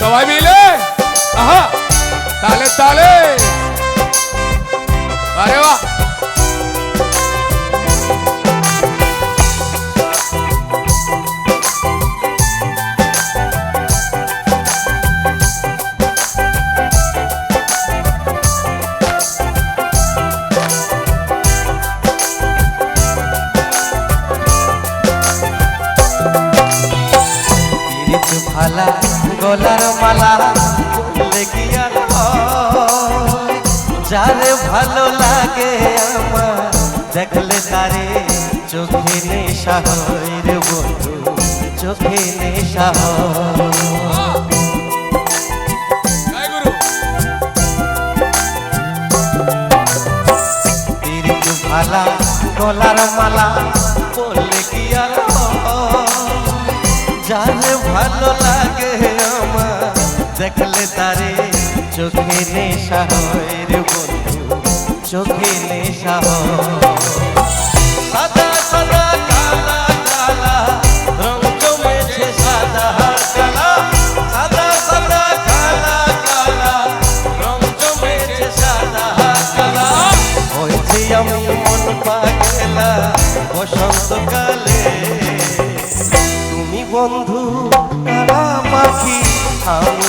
সবাই মিলে? আহা! তালে তালে! আরে বাহ! গলার মালা হয়? যারে ভালো লাগে আমার দেখলে তারে চোখে নেশা হয় রে বন্ধু চোখে নেশা হয় ভালা গলার মালা বললে কি আর? যারে ভালো দেখলে তারে চোখে নেশা হয় বন্ধু, চোখে নেশা হয়। আমি মন পাগলা বসন্তকালে তুমি বন্ধু কালা পাখি, আমি